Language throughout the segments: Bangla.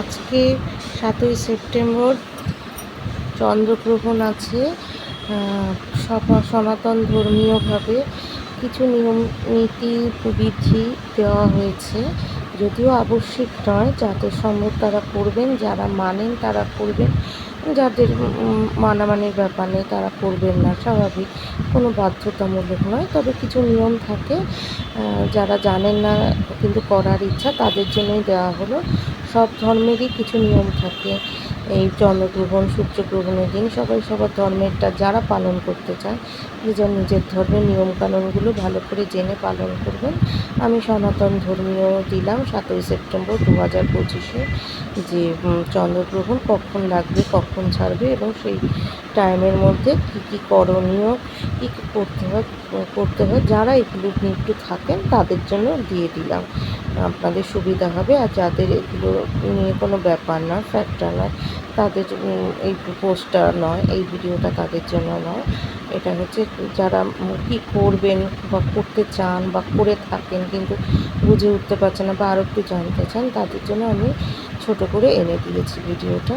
আজকে সাতই সেপ্টেম্বর চন্দ্রগ্রহণ আছে সনাতন ধর্মীয়ভাবে কিছু নিয়ম, নীতি, বিধি দেওয়া হয়েছে। যদিও আবশ্যিক নয়, যাদের সম্ভব তারা করবেন, যারা মানেন তারা করবেন, যাদের মানামানির ব্যাপার নেই তারা করবেন না, স্বাভাবিক। কোনো বাধ্যতামূলক নয়, তবে কিছু নিয়ম থাকে যারা জানেন না কিন্তু করার ইচ্ছা তাদের জন্যই দেওয়া হলো। সব ধর্মেরই কিছু নিয়ম থাকে। এই চন্দ্রগ্রহণ সূর্যগ্রহণের দিন সবাই সবার ধর্মেরটা যারা পালন করতে চায়, নিজের নিজের ধর্মের নিয়মকানুনগুলো ভালো করে জেনে পালন করবেন। আমি সনাতন ধর্মীয় দিলাম সাতই সেপ্টেম্বর দু হাজার পঁচিশে যে চন্দ্রগ্রহণ কখন লাগবে, কখন ছাড়বে এবং সেই টাইমের মধ্যে কী কী করণীয়, কী কী করতে হয় করতে হয়, যারা এগুলো একটু থাকেন তাদের জন্য দিয়ে দিলাম। আপনাদের সুবিধা হবে আর যাদের এগুলো নিয়ে কোনো ব্যাপার না ফ্যাক্টর নয় তাদের এই পোস্টটা নয়, এই ভিডিওটা তাদের জন্য নয়। এটা হচ্ছে যারা কী করবেন বা করতে চান বা করে থাকেন কিন্তু বুঝে উঠতে পারছেন না বা আরও একটু জানতে চান, তাদের জন্য আমি ছোট করে এনে দিয়েছি ভিডিওটা।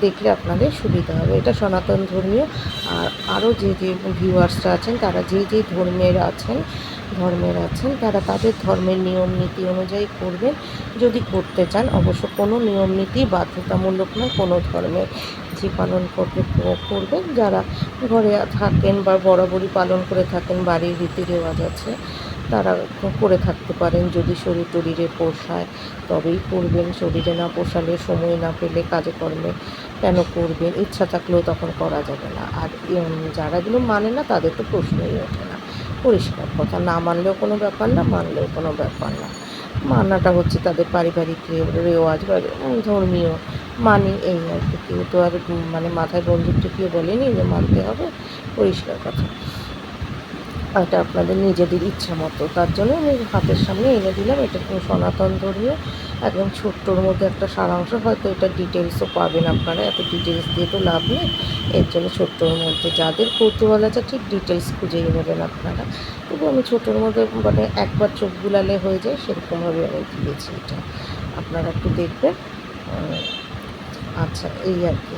দেখলে আপনাদের সুবিধা হবে। এটা সনাতন ধর্মীয়। আর আরও যে যে ভিউয়ার্সরা আছেন, তারা যে যে ধর্মের আছেন ধর্মের আছেন, তারা তাদের ধর্মের নিয়ম নীতি অনুযায়ী করবেন। যদি করতে চান, অবশ্য কোনো নিয়ম নীতি বাধ্যতামূলক নয়, কোনো ধর্মের যে পালন করবে করবেন। যারা ঘরে থাকেন বা বরাবরই পালন করে থাকেন, বাড়ির রীতি রেওয়াজ আছে তারা করে থাকতে পারেন, যদি শরীর টরীরে পোষায়, তবেই করবেন। শরীরে না পোষালে সময় না পেলে কাজে কর্মে কেন করবেন? ইচ্ছা থাকলেও তখন করা যাবে না। আর যারা এগুলো মানে না, তাদের তো প্রশ্নই ওঠে না। পরিষ্কার কথা, না মানলেও কোনো ব্যাপার না, মানলেও কোনো ব্যাপার না। মানাটা হচ্ছে তাদের পারিবারিক রেওয়াজ বা ধর্মীয় মানি এই আর কি। কেউ তো আর মানে মাথায় বন্দুক ঠেকিয়ে বলেনি যে মানতে হবে? পরিষ্কার কথা। এটা আপনাদের নিজেদের ইচ্ছা মতো। তার জন্য আমি হাতের সামনে এনে দিলাম। এটা কোনো সনাতন ধর্মীয়, একদম ছোট্টর মধ্যে একটা সারাংশ। হয়তো এটা ডিটেলসও পাবেন আপনারা। এত ডিটেলস দিয়ে তো লাভ নেই। এর জন্য ছোট্টর মধ্যে যাদের কৌতূহল আছে, ঠিক ডিটেলস খুঁজেই নেবেন আপনারা। তবু আমি ছোটোর মধ্যে মানে একবার চোখ বুলালে হয়ে যায়, সেরকমভাবে আমি দিয়েছি এটা। আপনারা একটু দেখবেন। আচ্ছা এই আর কি।